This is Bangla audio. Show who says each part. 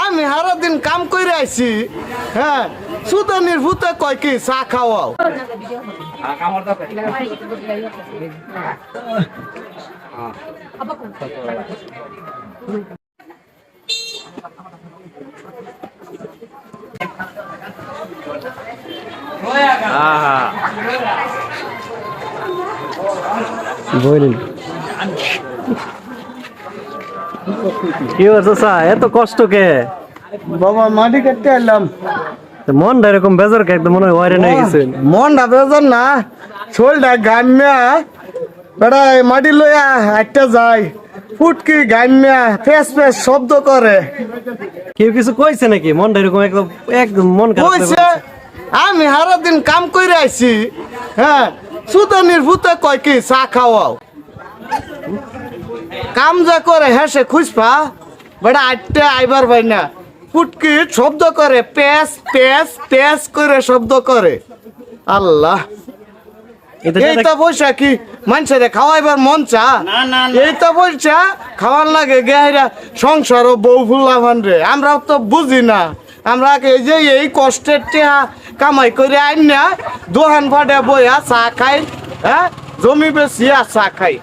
Speaker 1: আমি হারা দিন কাম করে আইছি হ্যাঁ সুদানির ভূতে কয় কি চা খাওয়াও।
Speaker 2: বলেন কি হচ্ছে চা এত কষ্ট কে?
Speaker 1: বাবা মাটি কাটতে এলাম
Speaker 2: মনটা এরকম বেজার কে? একদম মনে হয় ওয়ারে নিয়ে গেছেন।
Speaker 1: মনটা বেজন না। শোলটা গামিয়া বেড়া এই মাটি লইয়া হাঁটতে যায়। ফুটকি গামিয়া ফেস ফেস শব্দ করে।
Speaker 2: কেউ কিছু কইছে নাকি? মনটা এরকম একদম একদম মন
Speaker 1: কইছে আমি হারা দিন কাম করে আইছি হ্যাঁ সুদানির ভূতে কয় কি চা খাওয়াও? কাম যা করে হ্যাঁ সে খুঁজপা বেড়া আটটা আইবার ভাই না। ফুটকি শব্দ করে পেস পেস পেস করে শব্দ করে। আল্লাহ।
Speaker 2: এতে
Speaker 1: এই তো বৈশা কি মানুষের খাওয়াইবার মন চা? এই তো বৈশা খাওয়ার লাগে গেহাইরা সংসার ও বউ ফুল্লা রে। আমরা তো বুঝি না। আমরা এই যে এই কষ্টের টেহা কামাই করে আইন না দোহান ফাটে বইয়া চা খাই হ্যাঁ? জমি বেশি আর চা খাই।